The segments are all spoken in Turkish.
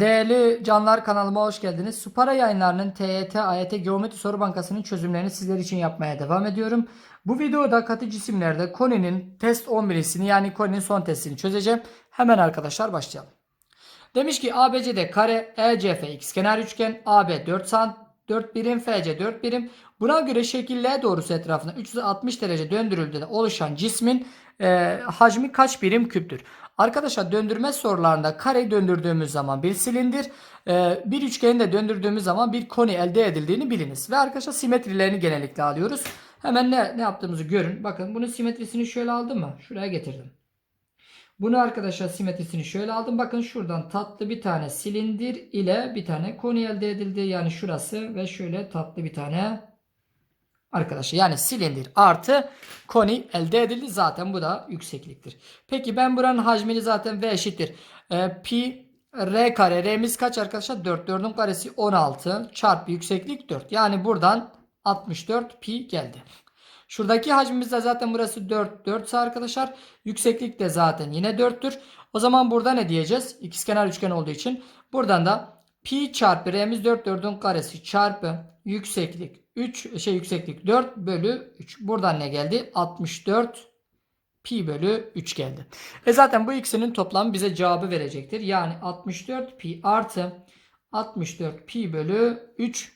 Değerli canlar kanalıma hoş geldiniz. Supara yayınlarının TYT, AYT Geometri Soru Bankası'nın çözümlerini sizler için yapmaya devam ediyorum. Bu videoda katı cisimlerde Koni'nin test 11'isini yani Koni'nin son testini çözeceğim. Hemen arkadaşlar başlayalım. Demiş ki ABCD kare, ECF ikizkenar üçgen, AB 4 sant 4 birim, FC 4 birim. Buna göre şekil L doğrusu etrafında 360 derece döndürüldüğünde oluşan cismin e, hacmi kaç birim küptür? Arkadaşlar döndürme sorularında kareyi döndürdüğümüz zaman bir silindir, e, bir üçgeni de döndürdüğümüz zaman bir koni elde edildiğini biliniz. Ve arkadaşlar simetrilerini genellikle alıyoruz. Hemen ne, ne yaptığımızı görün. Bakın bunun simetrisini şöyle aldım mı? Şuraya getirdim. Bunu arkadaşlar simetrisini şöyle aldım. Bakın şuradan tatlı bir tane silindir ile bir tane koni elde edildi. Yani şurası ve şöyle tatlı bir tane arkadaşlar. Yani silindir artı koni elde edildi. Zaten bu da yüksekliktir. Peki ben buranın hacmini zaten V eşittir. Ee, pi R kare. R'miz kaç arkadaşlar? 4. 4'ün karesi 16 çarpı yükseklik 4. Yani buradan 64 pi geldi. Şuradaki hacmimiz de zaten burası 4. 4 ise arkadaşlar yükseklik de zaten yine 4'tür. O zaman burada ne diyeceğiz? İkizkenar üçgen olduğu için. Buradan da pi çarpı r'miz 4 4'ün karesi çarpı yükseklik 3 şey yükseklik 4 bölü 3. Buradan ne geldi? 64 pi bölü 3 geldi. E zaten bu ikisinin toplamı bize cevabı verecektir. Yani 64 pi artı 64 pi bölü 3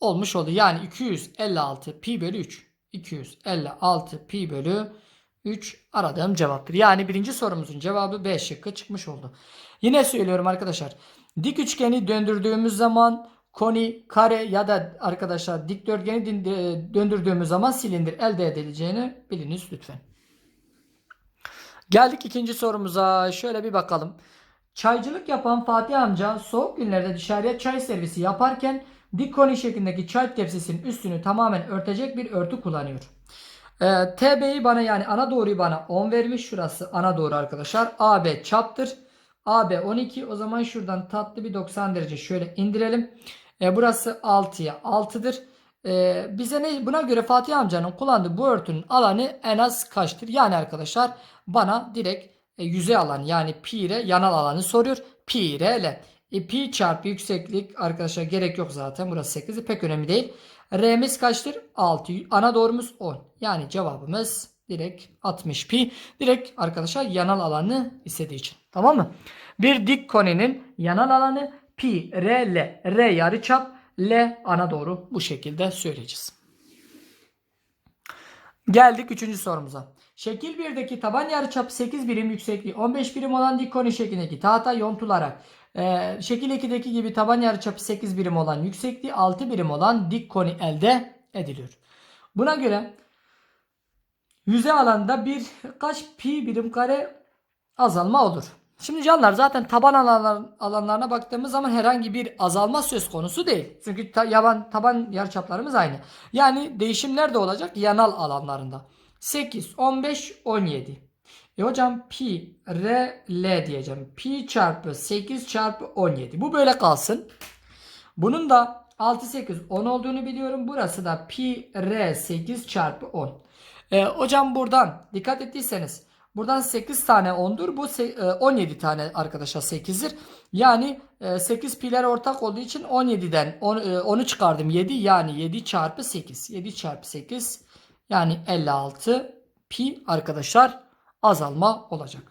olmuş oldu. Yani 256 pi bölü 3. 256 pi bölü 3 aradığım cevaptır. Yani birinci sorumuzun cevabı B şıkkı çıkmış oldu. Yine söylüyorum arkadaşlar. Dik üçgeni döndürdüğümüz zaman koni, kare ya da arkadaşlar dikdörtgeni din- döndürdüğümüz zaman silindir elde edileceğini biliniz lütfen. Geldik ikinci sorumuza. Şöyle bir bakalım. Çaycılık yapan Fatih amca soğuk günlerde dışarıya çay servisi yaparken dik koni şeklindeki çay tepsisinin üstünü tamamen örtecek bir örtü kullanıyor. Ee, TB'yi bana yani ana doğruyu bana 10 vermiş. Şurası ana doğru arkadaşlar. AB çaptır. AB 12. O zaman şuradan tatlı bir 90 derece şöyle indirelim. Ee, burası 6'ya 6'dır. Ee, bize ne buna göre Fatih amcanın kullandığı bu örtünün alanı en az kaçtır? Yani arkadaşlar bana direkt e, yüzey alanı yani pi ile yanal alanı soruyor. Pi ile L. E, pi çarpı yükseklik arkadaşlar gerek yok zaten. Burası 8 pek önemli değil. R'miz kaçtır? 6. Ana doğrumuz 10. Yani cevabımız direkt 60 pi. Direkt arkadaşlar yanal alanı istediği için. Tamam mı? Bir dik koninin yanal alanı pi R L. R yarıçap L ana doğru bu şekilde söyleyeceğiz. Geldik 3. sorumuza. Şekil 1'deki taban yarıçapı 8 birim yüksekliği 15 birim olan dik koni şeklindeki tahta yontularak e, şekil 2'deki gibi taban yarıçapı 8 birim olan yüksekliği 6 birim olan dik koni elde ediliyor. Buna göre yüzey alanda bir kaç pi birim kare azalma olur. Şimdi canlar zaten taban alanlar, alanlarına baktığımız zaman herhangi bir azalma söz konusu değil. Çünkü ta, yaban, taban yarıçaplarımız aynı. Yani değişim nerede olacak? Yanal alanlarında. 8, 15, 17. E hocam pi r l diyeceğim. Pi çarpı 8 çarpı 17. Bu böyle kalsın. Bunun da 6, 8, 10 olduğunu biliyorum. Burası da pi r 8 çarpı 10. E, hocam buradan dikkat ettiyseniz buradan 8 tane 10'dur. Bu se- e, 17 tane arkadaşlar 8'dir. Yani e, 8 piler ortak olduğu için 17'den 10, e, 10'u çıkardım 7 yani 7 çarpı 8. 7 çarpı 8 yani 56 pi arkadaşlar azalma olacak.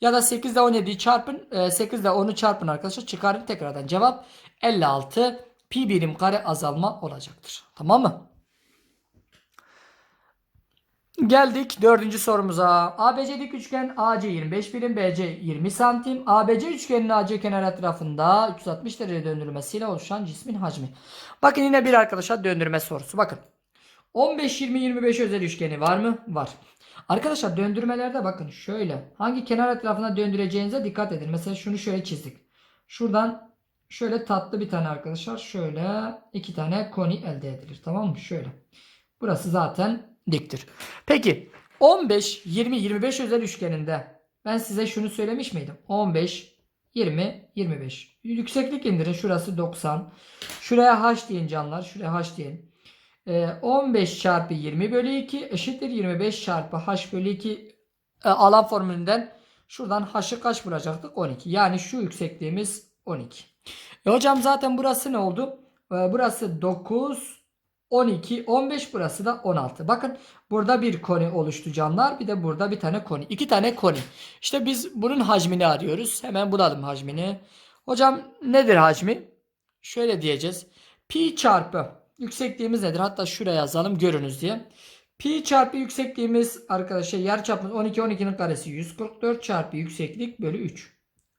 Ya da 8 ile 17'yi çarpın. e, 8 ile 10'u çarpın arkadaşlar. Çıkarın tekrardan cevap 56 pi birim kare azalma olacaktır. Tamam mı? Geldik dördüncü sorumuza. ABC dik üçgen AC 25 birim, BC 20 santim. ABC üçgenin AC kenar etrafında 360 derece döndürmesiyle oluşan cismin hacmi. Bakın yine bir arkadaşlar döndürme sorusu. Bakın. 15, 20, 25 özel üçgeni var mı? Var. Arkadaşlar döndürmelerde bakın şöyle. Hangi kenar etrafına döndüreceğinize dikkat edin. Mesela şunu şöyle çizdik. Şuradan şöyle tatlı bir tane arkadaşlar. Şöyle iki tane koni elde edilir. Tamam mı? Şöyle. Burası zaten diktir. Peki 15, 20, 25 özel üçgeninde ben size şunu söylemiş miydim? 15, 20, 25. Yükseklik indirin. Şurası 90. Şuraya h deyin canlar. Şuraya h deyin. Ee, 15 çarpı 20 bölü 2 eşittir 25 çarpı h bölü 2 e, alan formülünden şuradan h'ı kaç bulacaktık? 12. Yani şu yüksekliğimiz 12. E hocam zaten burası ne oldu? E, burası 9, 12, 15 burası da 16. Bakın burada bir koni oluştu canlar. Bir de burada bir tane koni. İki tane koni. İşte biz bunun hacmini arıyoruz. Hemen bulalım hacmini. Hocam nedir hacmi? Şöyle diyeceğiz. Pi çarpı yüksekliğimiz nedir? Hatta şuraya yazalım görünüz diye. Pi çarpı yüksekliğimiz arkadaşlar yarıçapımız 12 12'nin karesi 144 çarpı yükseklik bölü 3.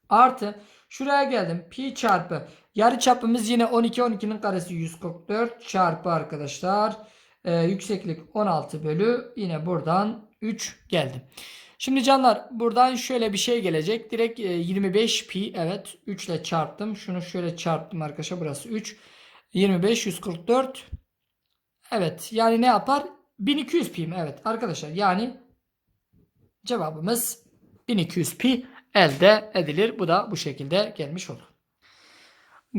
Artı şuraya geldim. Pi çarpı yarıçapımız yine 12 12'nin karesi 144 çarpı arkadaşlar e, yükseklik 16 bölü yine buradan 3 geldi. Şimdi canlar buradan şöyle bir şey gelecek. Direkt e, 25 pi evet 3 ile çarptım. Şunu şöyle çarptım arkadaşlar burası 3. 25 144 Evet yani ne yapar? 1200 pi mi? Evet arkadaşlar yani cevabımız 1200 pi elde edilir. Bu da bu şekilde gelmiş olur.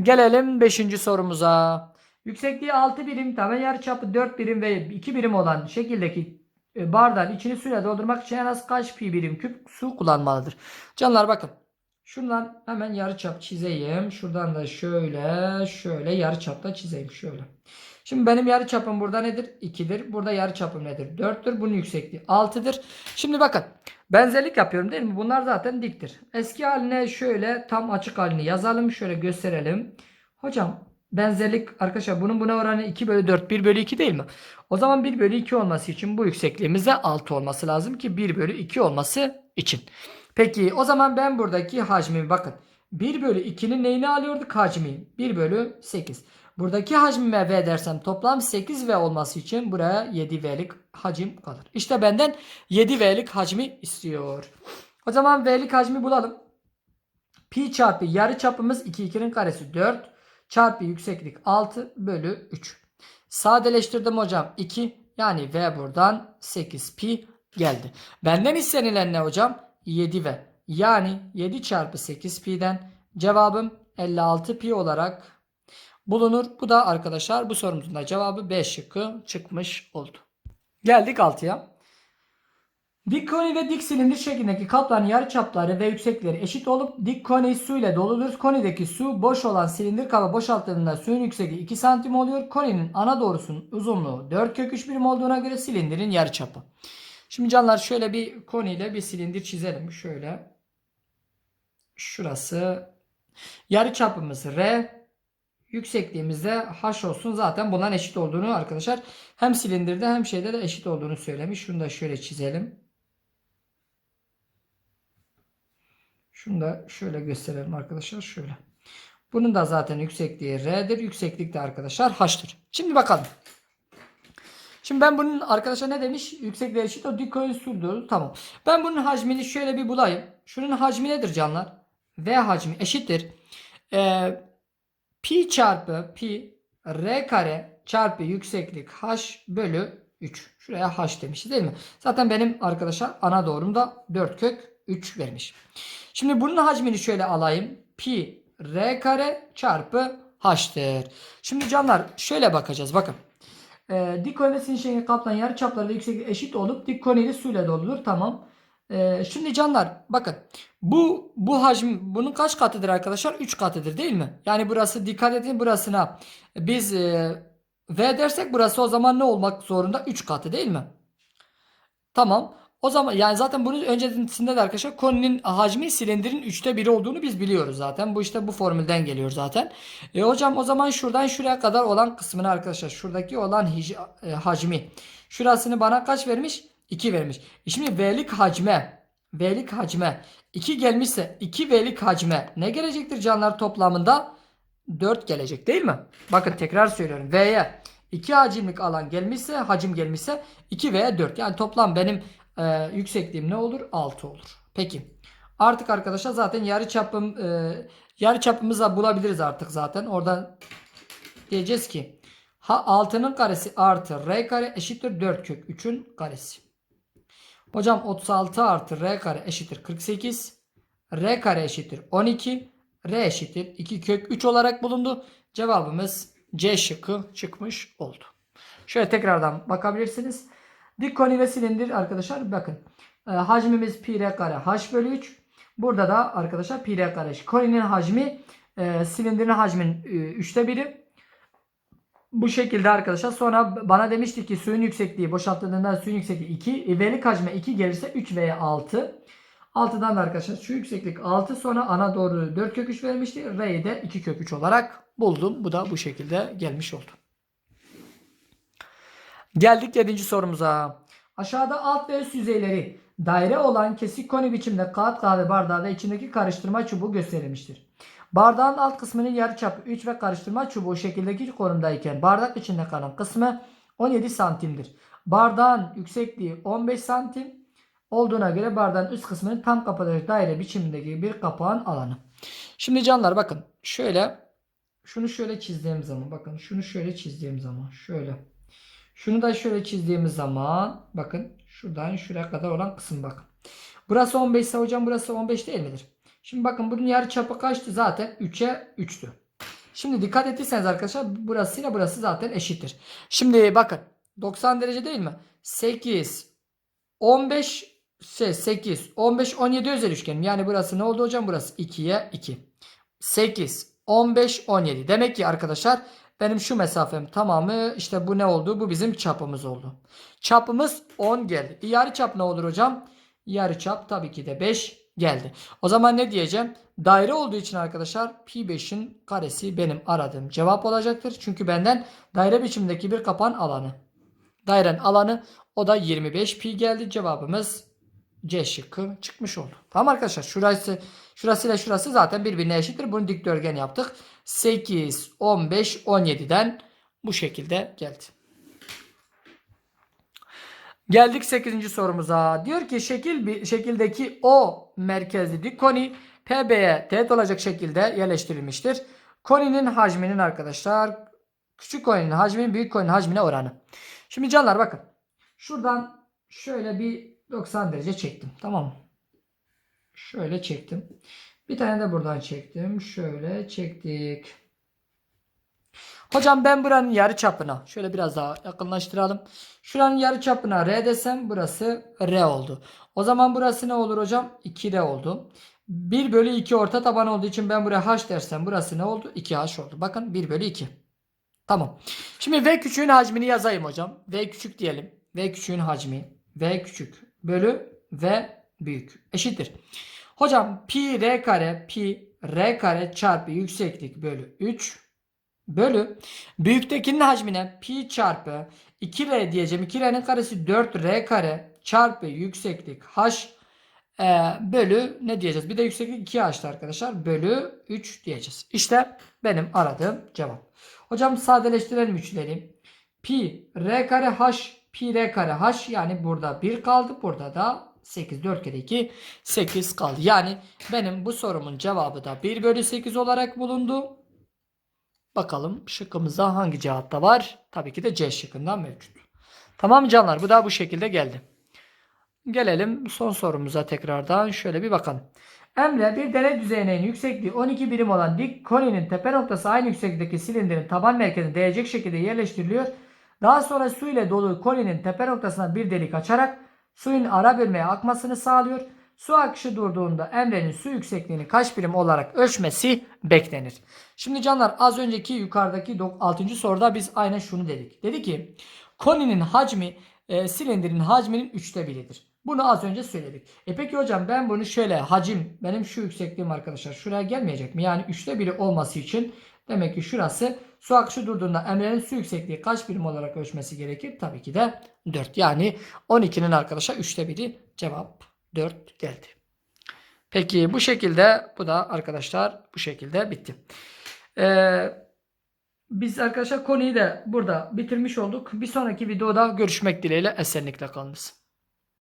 Gelelim 5. sorumuza. Yüksekliği 6 birim, taban yarıçapı 4 birim ve 2 birim olan şekildeki e, bardağın içini suyla doldurmak için en az kaç pi birim küp su kullanmalıdır? Canlar bakın. Şuradan hemen yarıçap çizeyim. Şuradan da şöyle şöyle yarıçapta çizeyim şöyle. Şimdi benim yarıçapım burada nedir? 2'dir. Burada yarıçapım nedir? 4'tür. Bunun yüksekliği 6'dır. Şimdi bakın. Benzerlik yapıyorum değil mi? Bunlar zaten diktir. Eski haline şöyle tam açık halini yazalım. Şöyle gösterelim. Hocam benzerlik arkadaşlar bunun buna oranı 2 bölü 4 1 bölü 2 değil mi? O zaman 1 bölü 2 olması için bu yüksekliğimizde 6 olması lazım ki 1 bölü 2 olması için. Peki o zaman ben buradaki hacmi bakın. 1 bölü 2'nin neyini alıyorduk? Hacmi. 1 bölü 8. Buradaki hacmime V dersem toplam 8V olması için buraya 7V'lik hacim kalır. İşte benden 7V'lik hacmi istiyor. O zaman V'lik hacmi bulalım. Pi çarpı yarı çapımız 2 2'nin karesi 4 çarpı yükseklik 6 bölü 3. Sadeleştirdim hocam 2 yani V buradan 8 pi geldi. Benden istenilen ne hocam? 7V. Yani 7 çarpı 8 pi'den cevabım 56 pi olarak bulunur. Bu da arkadaşlar bu sorumuzun da cevabı B şıkkı çıkmış oldu. Geldik 6'ya. Dik koni ve dik silindir şeklindeki kapların yarıçapları ve yüksekleri eşit olup dik koni su ile doludur. Konideki su boş olan silindir kaba boşaltıldığında suyun yüksekliği 2 santim oluyor. Koninin ana doğrusunun uzunluğu 4 kök 3 birim olduğuna göre silindirin yarıçapı. Şimdi canlar şöyle bir koni ile bir silindir çizelim. Şöyle. Şurası. Yarıçapımız R. Yüksekliğimizde H olsun. Zaten bunların eşit olduğunu arkadaşlar hem silindirde hem şeyde de eşit olduğunu söylemiş. Şunu da şöyle çizelim. Şunu da şöyle gösterelim arkadaşlar. Şöyle. Bunun da zaten yüksekliği R'dir. Yükseklik de arkadaşlar H'tır. Şimdi bakalım. Şimdi ben bunun arkadaşlar ne demiş? Yüksekliği eşit o dikoyu sürdürür. Tamam. Ben bunun hacmini şöyle bir bulayım. Şunun hacmi nedir canlar? V hacmi eşittir. Ee, pi çarpı pi r kare çarpı yükseklik h bölü 3. Şuraya h demişiz değil mi? Zaten benim arkadaşlar ana doğrumda 4 kök 3 vermiş. Şimdi bunun hacmini şöyle alayım. Pi r kare çarpı h'tır. Şimdi canlar şöyle bakacağız. Bakın. Ee, dik koni ve sinir şeklinde kaplanan yarıçapları ve yüksekliği eşit olup dik koniyle suyla dolulur. Tamam. Ee, şimdi canlar bakın. Bu bu hacim bunun kaç katıdır arkadaşlar? 3 katıdır değil mi? Yani burası dikkat edin burasına biz e, V dersek burası o zaman ne olmak zorunda? 3 katı değil mi? Tamam. O zaman yani zaten bunun öncesinde de arkadaşlar koninin hacmi silindirin 3'te 1 olduğunu biz biliyoruz zaten. Bu işte bu formülden geliyor zaten. E hocam o zaman şuradan şuraya kadar olan kısmını arkadaşlar şuradaki olan e, hacmi şurasını bana kaç vermiş? 2 vermiş. E şimdi V'lik hacme V'lik hacme 2 gelmişse 2 V'lik hacme ne gelecektir canlar toplamında? 4 gelecek değil mi? Bakın tekrar söylüyorum. V'ye 2 hacimlik alan gelmişse hacim gelmişse 2 veya 4. Yani toplam benim e, yüksekliğim ne olur? 6 olur. Peki. Artık arkadaşlar zaten yarı çapım e, yarı çapımızı bulabiliriz artık zaten. Oradan diyeceğiz ki ha 6'nın karesi artı r kare eşittir 4 kök 3'ün karesi. Hocam 36 artı r kare eşittir 48. r kare eşittir 12. r eşittir 2 kök 3 olarak bulundu. Cevabımız C şıkkı çıkmış oldu. Şöyle tekrardan bakabilirsiniz. Dik koni ve silindir arkadaşlar bakın. E, hacmimiz pi r kare h bölü 3. Burada da arkadaşlar pi r kare. Koninin hacmi e, silindirin hacmin 3'te biri. Bu şekilde arkadaşlar. Sonra bana demişti ki suyun yüksekliği boşaltıldığında suyun yüksekliği 2. Velik hacme 2 gelirse 3 veya 6. 6'dan da arkadaşlar şu yükseklik 6 sonra ana doğru 4 kök 3 vermişti. R'yi de 2 kök 3 olarak buldum. Bu da bu şekilde gelmiş oldu. Geldik 7. sorumuza. Aşağıda alt ve üst yüzeyleri daire olan kesik koni biçimde kağıt kahve bardağı ve içindeki karıştırma çubuğu gösterilmiştir. Bardağın alt kısmının yarıçapı 3 ve karıştırma çubuğu şekildeki konumdayken bardak içinde kalan kısmı 17 santimdir. Bardağın yüksekliği 15 santim olduğuna göre bardağın üst kısmının tam kapatılacak daire biçimindeki bir kapağın alanı. Şimdi canlar bakın şöyle şunu şöyle çizdiğim zaman bakın şunu şöyle çizdiğim zaman şöyle şunu da şöyle çizdiğimiz zaman bakın şuradan şuraya kadar olan kısım bakın. Burası 15 ise hocam burası 15 değil midir? Şimdi bakın bunun yarı çapı kaçtı zaten 3'e 3'tü. Şimdi dikkat ettiyseniz arkadaşlar burasıyla burası zaten eşittir. Şimdi bakın 90 derece değil mi? 8 15 şey 8 15 17 özel üçgen. Yani burası ne oldu hocam? Burası 2'ye 2. 8 15 17. Demek ki arkadaşlar benim şu mesafem tamamı işte bu ne oldu? Bu bizim çapımız oldu. Çapımız 10 geldi. E, yarı çap ne olur hocam? Yarı çap tabii ki de 5 geldi. O zaman ne diyeceğim? Daire olduğu için arkadaşlar pi 5'in karesi benim aradığım cevap olacaktır. Çünkü benden daire biçimindeki bir kapan alanı. Dairenin alanı o da 25 pi geldi. Cevabımız C şıkkı çıkmış oldu. Tamam arkadaşlar şurası şurasıyla şurası zaten birbirine eşittir. Bunu dikdörtgen yaptık. 8, 15, 17'den bu şekilde geldi. Geldik 8. sorumuza. Diyor ki şekil bir şekildeki O merkezli dik koni PB'ye teğet olacak şekilde yerleştirilmiştir. Koninin hacminin arkadaşlar küçük koninin hacminin büyük koninin hacmine oranı. Şimdi canlar bakın. Şuradan şöyle bir 90 derece çektim. Tamam mı? Şöyle çektim. Bir tane de buradan çektim. Şöyle çektik. Hocam ben buranın yarı çapına şöyle biraz daha yakınlaştıralım. Şuranın yarı çapına R desem burası R oldu. O zaman burası ne olur hocam? 2R oldu. 1 bölü 2 orta taban olduğu için ben buraya H dersem burası ne oldu? 2H oldu. Bakın 1 bölü 2. Tamam. Şimdi V küçüğün hacmini yazayım hocam. V küçük diyelim. V küçüğün hacmi. V küçük bölü V büyük. Eşittir. Hocam pi R kare pi R kare çarpı yükseklik bölü 3 bölü büyüktekinin hacmine pi çarpı 2R diyeceğim. 2R'nin karesi 4R kare çarpı yükseklik H e, bölü ne diyeceğiz? Bir de yükseklik 2H'tı arkadaşlar. Bölü 3 diyeceğiz. İşte benim aradığım cevap. Hocam sadeleştirelim üçleri. Pi R kare H pi R kare H yani burada 1 kaldı. Burada da 8 4 kere 2 8 kaldı. Yani benim bu sorumun cevabı da 1 bölü 8 olarak bulundu. Bakalım şıkkımızda hangi cevapta var? Tabii ki de C şıkkından mevcut. Tamam canlar bu da bu şekilde geldi. Gelelim son sorumuza tekrardan şöyle bir bakalım. Emre bir dere düzeyinin yüksekliği 12 birim olan dik koninin tepe noktası aynı yükseklikteki silindirin taban merkezine değecek şekilde yerleştiriliyor. Daha sonra su ile dolu koninin tepe noktasına bir delik açarak suyun ara bölmeye akmasını sağlıyor. Su akışı durduğunda Emre'nin su yüksekliğini kaç birim olarak ölçmesi beklenir. Şimdi canlar az önceki yukarıdaki 6. soruda biz aynen şunu dedik. Dedi ki koninin hacmi e, silindirin hacminin 3'te biridir. Bunu az önce söyledik. E peki hocam ben bunu şöyle hacim benim şu yüksekliğim arkadaşlar şuraya gelmeyecek mi? Yani 3'te biri olması için demek ki şurası su akışı durduğunda Emre'nin su yüksekliği kaç birim olarak ölçmesi gerekir? Tabii ki de 4. Yani 12'nin arkadaşlar 3'te biri cevap 4 geldi. Peki bu şekilde bu da arkadaşlar bu şekilde bitti. Ee, biz arkadaşlar konuyu da burada bitirmiş olduk. Bir sonraki videoda görüşmek dileğiyle esenlikle kalınız.